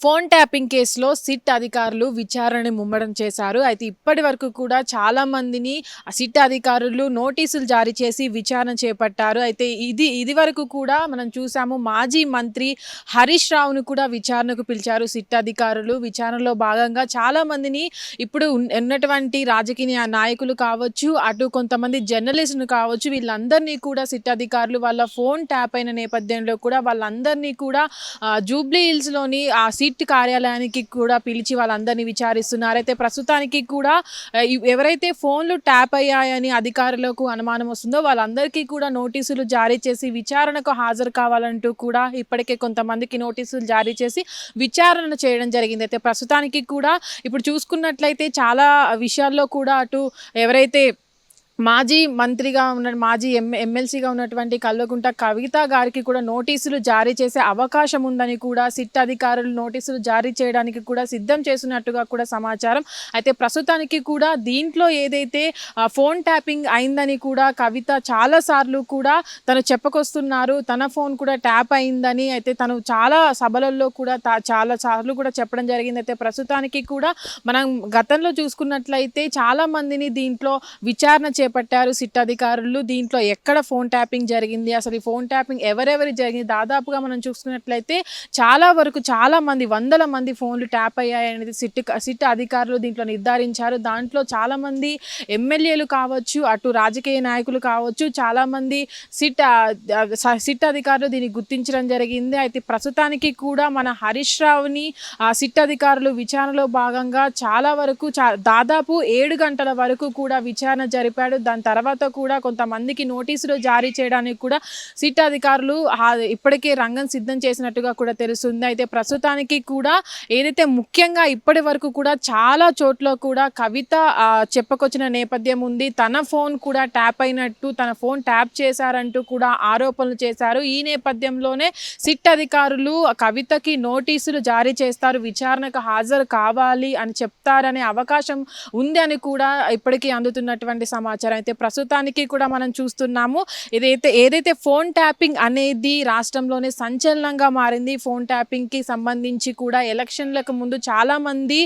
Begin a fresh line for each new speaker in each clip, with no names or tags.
Phone tapping కేసులో SIT అధికారులు విచారణ ముమ్మడం చేశారు. అయితే ఇప్పటి వరకు కూడా చాలా మందిని సిట్ అధికారులు నోటీసులు జారీ చేసి విచారణ చేపట్టారు. అయితే ఇది ఇది వరకు కూడా మనం చూసాము మాజీ మంత్రి హరీష్ రావును కూడా విచారణకు పిలిచారు సిట్ అధికారులు. విచారణలో భాగంగా చాలా మందిని ఇప్పుడు ఉన్నటువంటి రాజకీయ నాయకులు కావచ్చు అటు కొంతమంది జర్నలిస్టులు కావచ్చు వీళ్ళందరినీ కూడా సిట్ అధికారులు వాళ్ళ ఫోన్ ట్యాప్ అయిన నేపథ్యంలో కూడా వాళ్ళందరినీ కూడా జూబ్లీ హిల్స్లోని ఆ సిట్ కార్యాలయానికి కూడా పిలిచి వాళ్ళందరినీ విచారిస్తున్నారు. అయితే ప్రస్తుతానికి కూడా ఎవరైతే ఫోన్లు ట్యాప్ అయ్యాయని అధికారులకు అనుమానం వస్తుందో వాళ్ళందరికీ కూడా నోటీసులు జారీ చేసి విచారణకు హాజరు కావాలంటూ కూడా ఇప్పటికే కొంతమందికి నోటీసులు జారీ చేసి విచారణ చేయడం జరిగింది. అయితే ప్రస్తుతానికి కూడా ఇప్పుడు చూసుకున్నట్లయితే చాలా విషయాల్లో కూడా అటు ఎవరైతే మాజీ మంత్రిగా ఉన్న మాజీ ఎం ఎమ్మెల్సీగా ఉన్నటువంటి కల్వకుంట కవిత గారికి కూడా నోటీసులు జారీ చేసే అవకాశం ఉందని కూడా సిట్ అధికారులు నోటీసులు జారీ చేయడానికి కూడా సిద్ధం చేస్తున్నట్టుగా కూడా సమాచారం. అయితే ప్రస్తుతానికి కూడా దీంట్లో ఏదైతే ఫోన్ ట్యాపింగ్ అయిందని కూడా కవిత చాలా సార్లు కూడా తను చెప్పుకొస్తున్నారు. తన ఫోన్ కూడా ట్యాప్ అయిందని అయితే తను చాలా సభలలో కూడా తా- చాలా సార్లు కూడా చెప్పడం జరిగింది. అయితే ప్రస్తుతానికి కూడా మనం గతంలో చూసుకున్నట్లయితే చాలా మందిని దీంట్లో విచారణ చేపట్టారు సిట్ అధికారులు దీంట్లో ఎక్కడ ఫోన్ ట్యాపింగ్ జరిగింది? అసలు ఈ ఫోన్ ట్యాపింగ్ ఎవరెవరి జరిగింది? దాదాపుగా మనం చూసుకున్నట్లయితే చాలా వరకు చాలా మంది వందల మంది ఫోన్లు ట్యాప్ అయ్యాయి అనేది సిట్ సిట్ అధికారులు దీంట్లో నిర్ధారించారు. దాంట్లో చాలా మంది ఎమ్మెల్యేలు కావచ్చు అటు రాజకీయ నాయకులు కావచ్చు చాలా మంది సిట్ సిట్ అధికారులు దీన్ని గుర్తించడం జరిగింది. అయితే ప్రస్తుతానికి కూడా మన హరీష్ రావుని ఆ సిట్ అధికారులు విచారణలో భాగంగా చాలా వరకు చా దాదాపు ఏడు గంటల వరకు కూడా విచారణ జరిపాడు. దాని తర్వాత కూడా కొంతమందికి నోటీసులు జారీ చేయడానికి కూడా సిట్ అధికారులు ఇప్పటికే రంగం సిద్ధం చేసినట్టుగా కూడా తెలుస్తుంది. అయితే ప్రస్తుతానికి కూడా ఏదైతే ముఖ్యంగా ఇప్పటి వరకు కూడా చాలా చోట్ల కూడా కవిత ఆ, చెప్పుకొచ్చిన నేపథ్యం ఉంది. తన ఫోన్ కూడా ట్యాప్ అయినట్టు తన ఫోన్ ట్యాప్ చేశారంటూ కూడా ఆరోపణలు చేశారు. ఈ నేపథ్యంలోనే సిట్ అధికారులు కవితకి నోటీసులు జారీ చేస్తారు. విచారణకు హాజరు కావాలి అని చెప్తారనే అవకాశం ఉంది అని కూడా ఇప్పటికీ అందుతున్నటువంటి సమాచారం. అయితే ప్రస్తుతానికి కూడా మనం చూస్తున్నాము. ఏదైతే ఏదైతే ఫోన్ ట్యాపింగ్ అనేది రాష్ట్రంలోనే సంచలనంగా మారింది ఫోన్ ట్యాపింగ్కి సంబంధించి కూడా ఎలక్షన్లకు ముందు చాలామంది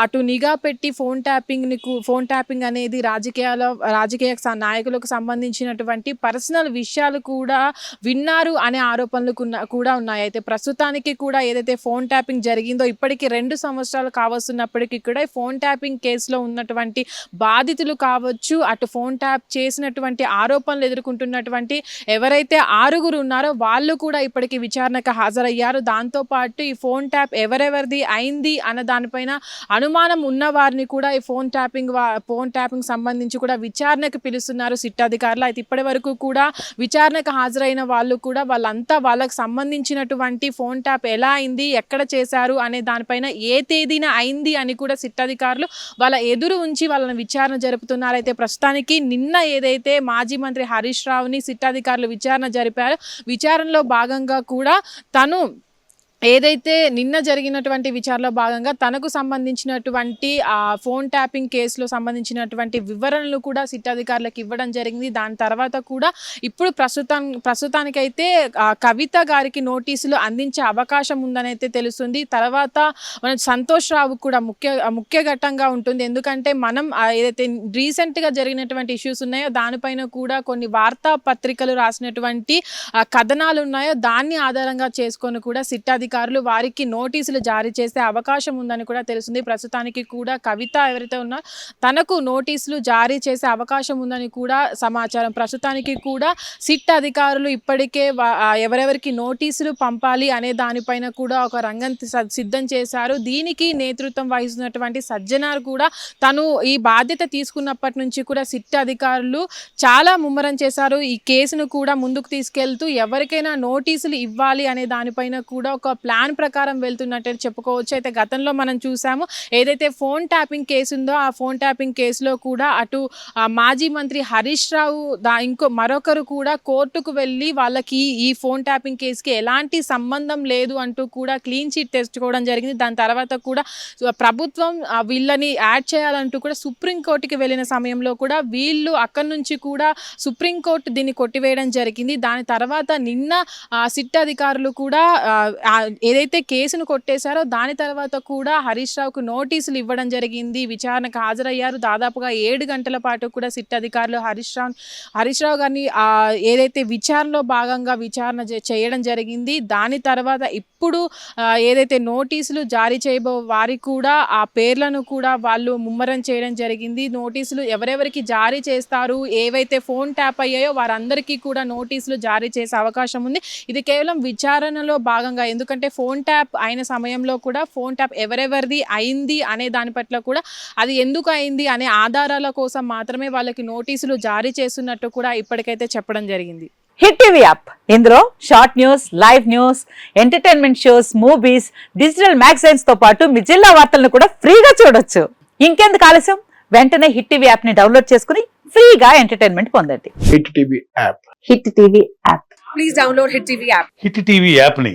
అటు నిఘా పెట్టి ఫోన్ ట్యాపింగ్ని ఫోన్ ట్యాపింగ్ అనేది రాజకీయాల రాజకీయ నాయకులకు సంబంధించినటువంటి పర్సనల్ విషయాలు కూడా విన్నారు అనే ఆరోపణలు కూడా ఉన్నాయి. అయితే ప్రస్తుతానికి కూడా ఏదైతే ఫోన్ ట్యాపింగ్ జరిగిందో ఇప్పటికీ రెండు సంవత్సరాలు కావస్తున్నప్పటికీ కూడా ఫోన్ ట్యాపింగ్ కేసులో ఉన్నటువంటి బాధితులు కావచ్చు అటు ఫోన్ ట్యాప్ చేసినటువంటి ఆరోపణలు ఎదుర్కొంటున్నటువంటి ఎవరైతే ఆరుగురు ఉన్నారో వాళ్ళు కూడా ఇప్పటికీ విచారణకు హాజరయ్యారు. దాంతోపాటు ఈ ఫోన్ ట్యాప్ ఎవరెవరిది అయింది అన్న దానిపైన అనుమానం ఉన్న వారిని కూడా ఈ ఫోన్ ట్యాపింగ్ వా- ఫోన్ ట్యాపింగ్ సంబంధించి కూడా విచారణకు పిలుస్తున్నారు సిట్ అధికారులు. అయితే ఇప్పటి వరకు కూడా విచారణకు హాజరైన వాళ్ళు కూడా వాళ్ళంతా వాళ్ళకు సంబంధించినటువంటి ఫోన్ ట్యాప్ ఎలా అయింది ఎక్కడ చేశారు అనే దానిపైన ఏ తేదీన అయింది అని కూడా సిట్ అధికారులు వాళ్ళ ఎదురు ఉంచి వాళ్ళని విచారణ జరుపుతున్నారు. అయితే ప్రస్తుతానికి నిన్న ఏదైతే మాజీ మంత్రి హరీష్ రావుని సిట్ అధికారులు విచారణ జరిపారో విచారణలో భాగంగా కూడా తను ఏదైతే నిన్న జరిగినటువంటి విచారణలో భాగంగా తనకు సంబంధించినటువంటి ఆ ఫోన్ ట్యాపింగ్ కేసులో సంబంధించినటువంటి వివరణలు కూడా సిట్ అధికారులకు ఇవ్వడం జరిగింది. దాని తర్వాత కూడా ఇప్పుడు ప్రస్తుతం ప్రస్తుతానికైతే కవిత గారికి నోటీసులు అందించే అవకాశం ఉందనైతే తెలుస్తుంది. తర్వాత మన సంతోష్ రావు కూడా ముఖ్య ముఖ్య ఘట్టంగా ఉంటుంది. ఎందుకంటే మనం ఏదైతే రీసెంట్గా జరిగినటువంటి ఇష్యూస్ ఉన్నాయో దానిపైన కూడా కొన్ని వార్తాపత్రికలు రాసినటువంటి కథనాలు ఉన్నాయో దాన్ని ఆధారంగా చేసుకొని కూడా సిట్ అధికారులు వారికి నోటీసులు జారీ చేసే అవకాశం ఉందని కూడా తెలుస్తుంది. ప్రస్తుతానికి కూడా కవిత ఎవరైతే ఉన్నా తనకు నోటీసులు జారీ చేసే అవకాశం ఉందని కూడా సమాచారం. ప్రస్తుతానికి కూడా సిట్ అధికారులు ఇప్పటికే ఎవరెవరికి నోటీసులు పంపాలి అనే దానిపైన కూడా ఒక రంగం సిద్ధం చేశారు. దీనికి నేతృత్వం వహిస్తున్నటువంటి సజ్జనార్ కూడా తను ఈ బాధ్యత తీసుకున్నప్పటి నుంచి కూడా సిట్ అధికారులు చాలా ముమ్మరం చేశారు. ఈ కేసును కూడా ముందుకు తీసుకెళ్తూ ఎవరికైనా నోటీసులు ఇవ్వాలి అనే దానిపైన కూడా ఒక ప్లాన్ ప్రకారం వెళ్తున్నట్టు చెప్పుకోవచ్చు. అయితే గతంలో మనం చూసాము ఏదైతే ఫోన్ ట్యాపింగ్ కేసు ఉందో ఆ ఫోన్ ట్యాపింగ్ కేసులో కూడా అటు మాజీ మంత్రి హరీష్ రావు దా ఇంకో మరొకరు కూడా కోర్టుకు వెళ్ళి వాళ్ళకి ఈ ఫోన్ ట్యాపింగ్ కేసుకి ఎలాంటి సంబంధం లేదు అంటూ కూడా క్లీన్ చిట్ తెచ్చుకోవడం జరిగింది. దాని తర్వాత కూడా ప్రభుత్వం వీళ్ళని యాడ్ చేయాలంటూ కూడా సుప్రీంకోర్టుకి వెళ్ళిన సమయంలో కూడా వీళ్ళు అక్కడి నుంచి కూడా సుప్రీంకోర్టు దీన్ని కొట్టివేయడం జరిగింది. దాని తర్వాత నిన్న సిట్ అధికారులు కూడా ఏదైతే కేసును కొట్టేశారో దాని తర్వాత కూడా హరీష్ రావుకు నోటీసులు ఇవ్వడం జరిగింది. విచారణకు హాజరయ్యారు. దాదాపుగా ఏడు గంటల పాటు కూడా సిట్ అధికారులు హరీష్ రావు హరీష్ రావు గారిని ఏదైతే విచారణలో భాగంగా విచారణ చేయడం జరిగింది. దాని తర్వాత ఇప్పుడు ఏదైతే నోటీసులు జారీ చేయబో వారికి కూడా ఆ పేర్లను కూడా వాళ్ళు ముమ్మరం చేయడం జరిగింది. నోటీసులు ఎవరెవరికి జారీ చేస్తారు ఏవైతే ఫోన్ ట్యాప్ అయ్యాయో వారందరికీ కూడా నోటీసులు జారీ చేసే అవకాశం ఉంది. ఇది కేవలం విచారణలో భాగంగా ఎందుకంటే ఫోన్ ట్యాప్ అయిన సమయంలో కూడా ఫోన్ ట్యాప్ ఎవరెవరిది అయింది అనే దాని పట్ల కూడా అది ఎందుకు అయింది అనే ఆధారాల కోసం మాత్రమే వాళ్ళకి నోటీసులు జారీ చేస్తున్నట్టు కూడా ఇప్పటికైతే చెప్పడం జరిగింది.
Hit TV app. ఇందులో short news live news entertainment shows movies digital మ్యాగజైన్స్తో పాటు మీ జిల్లా వార్తలను కూడా ఫ్రీగా చూడొచ్చు. ఇంకెందుకు ఆలస్యం? వెంటనే హిట్ టీవీ యాప్ని డౌన్లోడ్ చేసుకుని ఫ్రీగా ఎంటర్టైన్మెంట్ పొందండి.
Hit TV app.
Hit TV app.
Hit TV యాప్ని